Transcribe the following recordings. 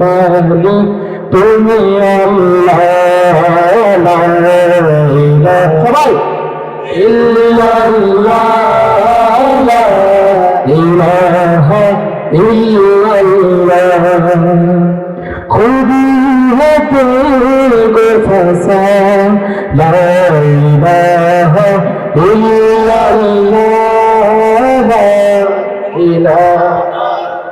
মালিক তুমি আল্লাহ সবাই গো ফসা লা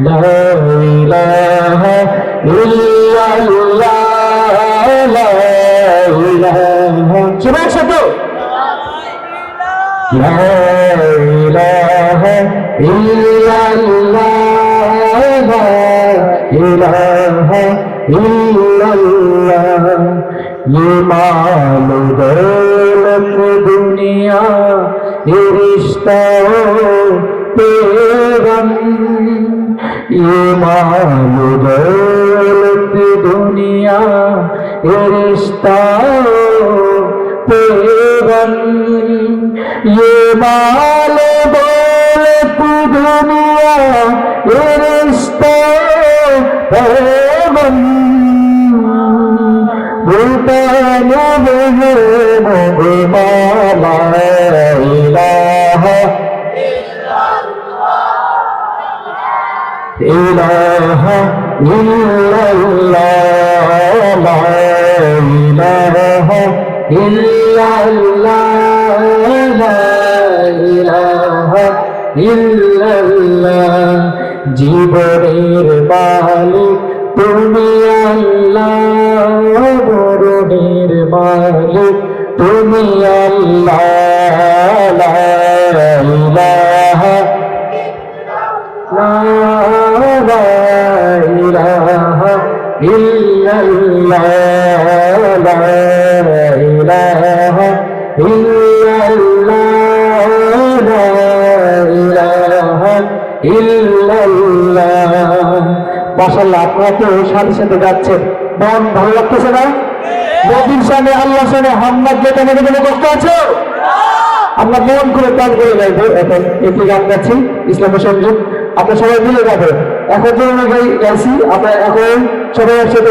لا إله إلا الله لا إله شباب شباب لا إله إلا الله لا إله إلا الله ইমাম দৌলত দুনিয়া এ রিশতা পেগম্বর पेगम ये माल दौलत दुनिया ये रिश्ता पेगम ये माल दौलत दुनिया ये रिश्ता पेगम भूतान माला إله إلا الله لا إله إلا الله لا إله إلا الله জীবনের মালিক তুমি আল্লাহ إلا الله لا إله إلا الله لا إله إلا الله মাশাআল্লাহ আপনারা তো সাথে সাথে যাচ্ছেন মন ভালো লাগতেছে না নবীর সামনে আল্লাহ সামনে হামলা যেতে মনে কোনো কষ্ট আছে আমরা মন করে প্রাণ করে গাইবো এখন একটি গান গাচ্ছি ইসলামের সঙ্গে আমরা সবাই মিলে গাবো এখন যে আমরা গাই গাইছি আমরা এখন সবাই একসাথে